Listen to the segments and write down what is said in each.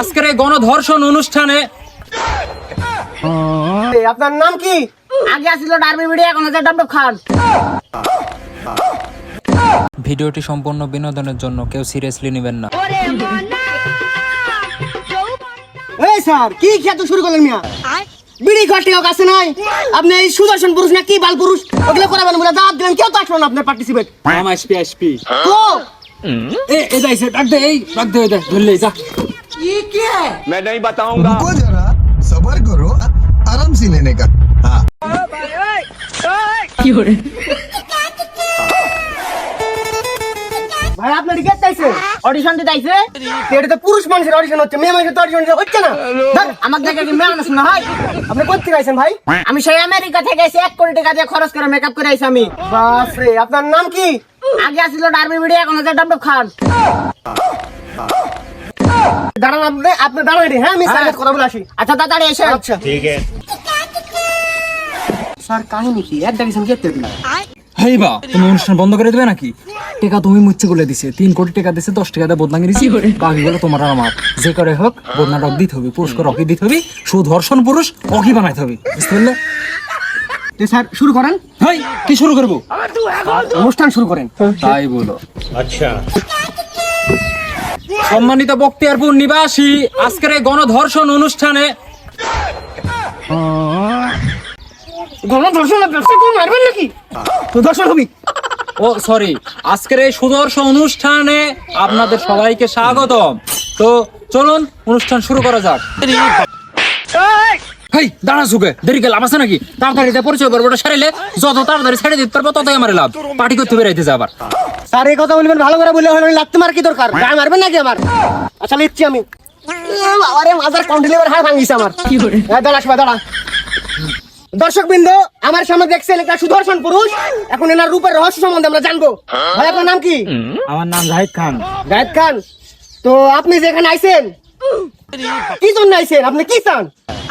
আজকের এই গণধর্ষণ অনুষ্ঠানে আপনার নাম কি? আগে আসছিল ডারবি মিডিয়া এখন হচ্ছে ডবডব খান। ভিডিওটি সম্পূর্ণ বিনোদনের জন্য কেউ সিরিয়াসলি নেবেন না। এই স্যার কি খেতে শুরু করলেন মিয়া? বিড়ি ঘাটে কাছে নাই আপনি এই সুদর্শন পুরুষ না কি বাল পুরুষ? ওগুলো করাবেন বলে দাঁত দিলেন। কেউ তো আসলো না আপনার পার্টিসিপেট মামা এসপি এসপি তো এ এ যাইছে ডাক দে এই ডাক দে দে ধরলে যা मैं नहीं बताऊंगा रुको जरा सबर करो आ- आराम से लेने का हाँ ভাই আপনার টিকিট চাইছে অডিশন দিতে আইছে এটা তো পুরুষ মানুষের অডিশন হচ্ছে মেয়ে মানুষের তো অডিশন হচ্ছে না ধ্যাৎ, আমার দেখে কি মেয়ে মানুষ না হয় আপনি কোথা থেকে আইছেন ভাই আমি সেই আমেরিকা থেকে এসে এক কোটি টাকা দিয়ে খরচ করে মেকআপ করে আইছি আমি বাপরে আপনার নাম কি আগে আসছিল ডারবি মিডিয়া এখন হচ্ছে ডবডব খান। দাঁড়ান আপনি আপনি দাঁড়ান হ্যাঁ আমি স্যারের কথা বলে আসি। আচ্ছা তাড়াতাড়ি এসে আচ্ছা। ঠিক আছে। স্যার কাহিনী কি? এক ডাকিছেন কে না হেই বা তুমি অনুষ্ঠান বন্ধ করে দেবে নাকি? টাকা তুমি মুচ্ছে করে দিছে। তিন কোটি টাকা দিছে দশ টাকা দিয়ে বদনাঙ্গি দিছি। বাকিগুলো তোমার আর আমার। যে করে হোক বদনা রক দিতে হবে পুরস্কার রকি দিতে হবে সুধর্ষণ পুরুষ অকি বানাইতে হবে। বুঝতে পারলে? তো স্যার শুরু করেন। হেই কি শুরু করব? অনুষ্ঠান শুরু করেন। তাই বলো। আচ্ছা। সম্মানিত বক্তিয়ারপুর নিবাসী আজকের এই গণধর্ষণ অনুষ্ঠানে গণধর্ষণ ব্যবসা কোন মারবেন নাকি? তো দর্শন হবি। ও সরি আজকের এই সুদর্শন অনুষ্ঠানে আপনাদের সবাইকে স্বাগতম। তো চলুন অনুষ্ঠান শুরু করা যাক। হেই দাঁড়া সুকে দেরি আছে নাকি? তাড়াতাড়ি দিয়ে পরিচয় পর্বটা সারিলে যত তাড়াতাড়ি ছেড়ে দিতে পারব ততই আমার লাভ। পার্টি করতে বেরাইতে যা আবার। স্যার এই কথা বলবেন ভালো করে বলে হলো লাগতে মার কি দরকার? গায়ে মারবেন নাকি আমার? আচ্ছা লিখছি আমি। আরে মাজার কাউন্টিলের হাড় ভাঙিছে আমার। হ্যাঁ, দাঁড়া সবাই দাঁড়া। দর্শক বৃন্দ আমার সামনে দেখছেন একটা সুদর্শন পুরুষ। এখন এনার রূপের রহস্য সম্বন্ধে আমরা জানব। ভাই আপনার নাম কি? আমার নাম জাহিদ খান। গায়েদ খান। তো আপনি যেখানে আইছেন কি জন্য আইছেন? আপনি কি চান?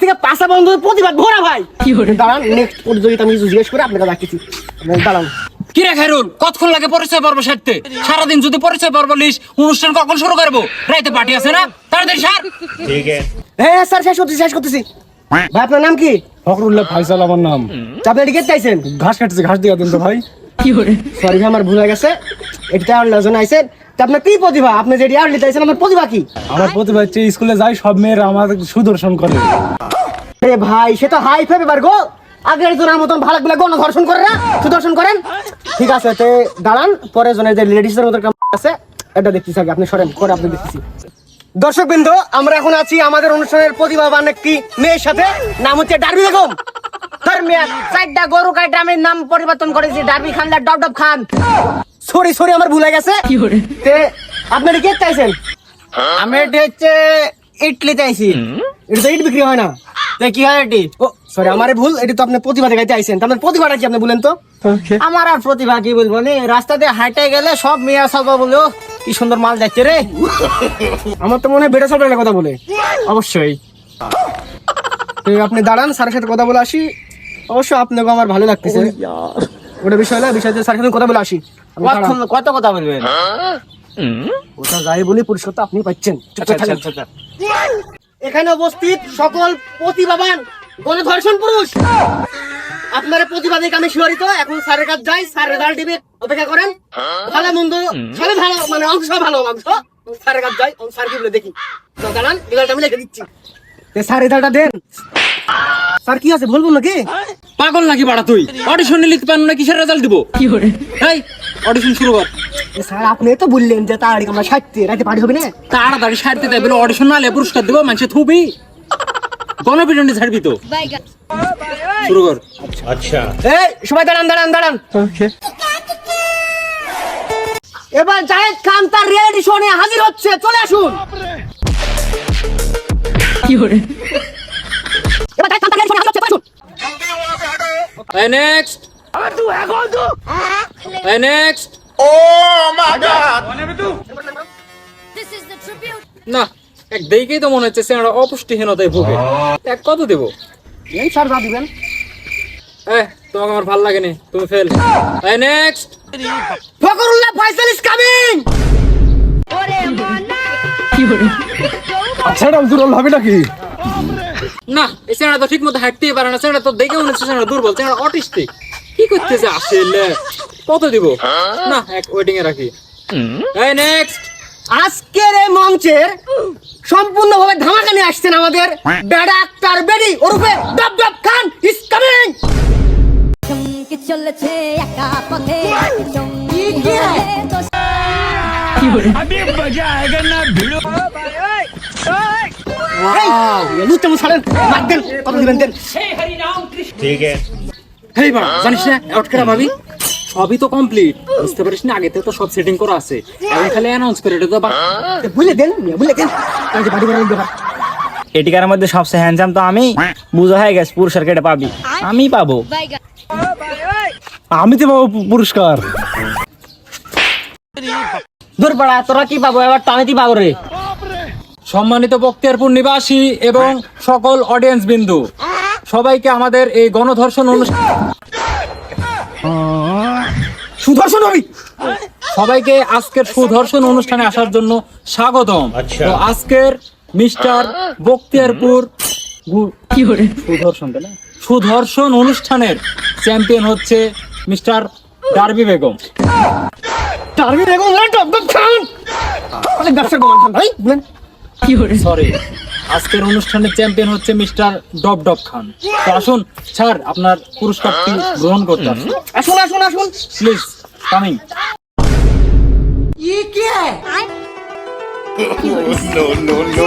থেকে পাশা বন্ধ প্রতিবাদ ভরা ভাই। দাঁড়ান নেক্সট প্রতিযোগিতা আমি কিছু জিজ্ঞেস করে আপনাকে ডাকতেছি দাঁড়ান। কি রে খাইরুল কতক্ষণ লাগে পরিচয় পর্ব সারতে? সারাদিন যদি পরিচয় পর্ব লিস অনুষ্ঠান কখন শুরু করব? রাইতে পার্টি আছে না? তাড়াতাড়ি সার। হ্যাঁ স্যার শেষ করতেছি শেষ করতেছি। ভাই আপনার নাম কি? ফখরুল্লাহ ফাইসাল আমার নাম। আপনি টিকিট চাইছেন ঘাস কাটছে ঘাস দিয়ে দিন তো ভাই। সরি ভাই আমার ভুল হয়ে গেছে। এটা আর লজন আইছেন আপনার কি প্রতিভা? আপনি যে ইয়ার লিতে আমার প্রতিভা কি? আমার প্রতিভা হচ্ছে স্কুলে যাই সব মেয়েরা আমার সুদর্শন করে। আরে ভাই সে তো হাই ফাই ব্যাপার গো। আগের জনের মতন ভালো গুলা গণ ধর্ষণ করে না? সুদর্শন করেন? ঠিক আছে তে দাঁড়ান পরে জনের যে লেডিসের মতো কাম আছে এটা দেখতেছি আগে আপনি সরেন করে আপনি দেখতেছি। দর্শক বিন্দু আমরা এখন আছি আমাদের অনুষ্ঠানের প্রতিভাবান একটি মেয়ের সাথে নাম হচ্ছে ডারবি বেগম। ধর মিয়া চারটা গরু কাইটা আমি নাম পরিবর্তন করেছি ডারবি খান ডবডব খান। সরি সরি আমার ভুলে গেছে। তে আপনি কে চাইছেন? আমি এটি হচ্ছে ইটলিতে আইছি এটা তো ইট বিক্রি হয় না। তো কি হয় এটি? ও সরি আমারে ভুল এটি তো আপনি প্রতিভা দেখাইতে আইছেন। তো আপনার প্রতিভাটা কি আপনি বলেন তো? আমার আর প্রতিভা কি বলব নি? রাস্তা দিয়ে হাঁটে গেলে সব মেয়ে সব বলো কি সুন্দর মাল যাচ্ছে রে। আমার তো মনে হয় বেটা সবের কথা বলে। অবশ্যই। আপনি দাঁড়ান স্যারের সাথে কথা বলে আসি। অবশ্য আপনাকে আমার ভালো লাগতেছে। ওটা বিষয় না বিষয় যে স্যারের সাথে কথা বলে আসি। কত কথা বলবেন? ওটা যাই বলি পুরস্কার তো আপনি পাচ্ছেন। এখানে উপস্থিত সকল প্রতিভাবান গণধর্ষণ পুরুষ। আপনার প্রতিভা দেখে আমি শিহরিত এখন স্যারের কাছে যাই স্যার রেজাল্ট দিবে অপেক্ষা করেন। ভালো মন্দ সবই ভালো মানে অংশ ভালো অংশ। স্যারের কাছে যাই স্যার কি বলে দেখি। দাঁড়ান রেজাল্ট আমি লিখে দিচ্ছি। স্যার রেজাল্টটা দেন। স্যার কি আছে? বলব নাকি? পাগল নাকি বাড়া তুই? অডিশন লিখতে পারো না? কিসের রেজাল্ট দিব? কি করে? এই অডিশন শুরু কর। স্যার আপনি তো বললেন যে তাড়াতাড়ি আমরা রাতে হবে না? তাড়াতাড়ি সারতে দেয় বলে অডিশন না হলে পুরস্কার দিব মানুষে থুবি। ছাড়বি তো। শুরু কর। এই সবাই দাঁড়ান দাঁড়ান দাঁড়ান। এবার জায়েদ খান তার রিয়েলিটি শো নিয়ে হাজির হচ্ছে। চলে আসুন। এবার জায়েদ খান তার reality show নিয়ে হাজির হচ্ছে, চলে আসুন। Next next This is the tribute. না এক দেখেই তো মনে হচ্ছে সেনারা অপুষ্টিহীনতায় ভুগে। এক কত দেবো? এই স্যার যা দিবেন। এ তোমাকে আমার ভালো লাগেনি। তুমি fail next Fakhrullah Faisal is coming! আচ্ছা এটা দুর্বল হবে নাকি? না এই তো ঠিক মতো হাঁটতেই পারে না তো দেখে মনে হচ্ছে দুর্বল অটিস্টিক। কি করতেছে আসলে? কত দিব? না এক ওয়েটিং এ রাখি। এই নেক্সট আজকের এই মঞ্চের সম্পূর্ণভাবে ধামাকা নিয়ে আসছেন আমাদের বেড়া আক্তার বেডি ওরফে ডব ডব খান ইজ কামিং চলেছে একা পথে সবই তো কমপ্লিট বুঝতে পারিস না আগে তো সব সেটিং করা আছে এখন এটিকার মধ্যে সবচেয়ে হ্যান্ডসাম তো আমি বুঝো হয়ে গেছে পুরস্কার কেটে পাবি আমি পাবো আমি তো পাবো পুরস্কার দূর পাড়া তোরা কি পাবো? এবার তো আমি কি পাবো রে সম্মানিত বক্তিয়ারপুর নিবাসী এবং সকল অডিয়েন্স বিন্দু সবাইকে আমাদের এই গণধর্ষণ অনুষ্ঠান সুদর্শন সবাইকে আজকের সুদর্শন অনুষ্ঠানে আসার জন্য স্বাগতম। তো আজকের মিস্টার বক্তিয়ারপুর গু- সুদর্শন? সুদর্শন অনুষ্ঠানের চ্যাম্পিয়ন হচ্ছে মিস্টার ডার্বি বেগম। না খান। অনেক ব্যবসা ভাই বলেন। সরি আজকের অনুষ্ঠানের চ্যাম্পিয়ন হচ্ছে মিস্টার ডব ডব খান। তো আসুন স্যার আপনার পুরস্কারটি গ্রহণ করতে আসুন। আসুন আসুন আসুন। Please coming No, no, no.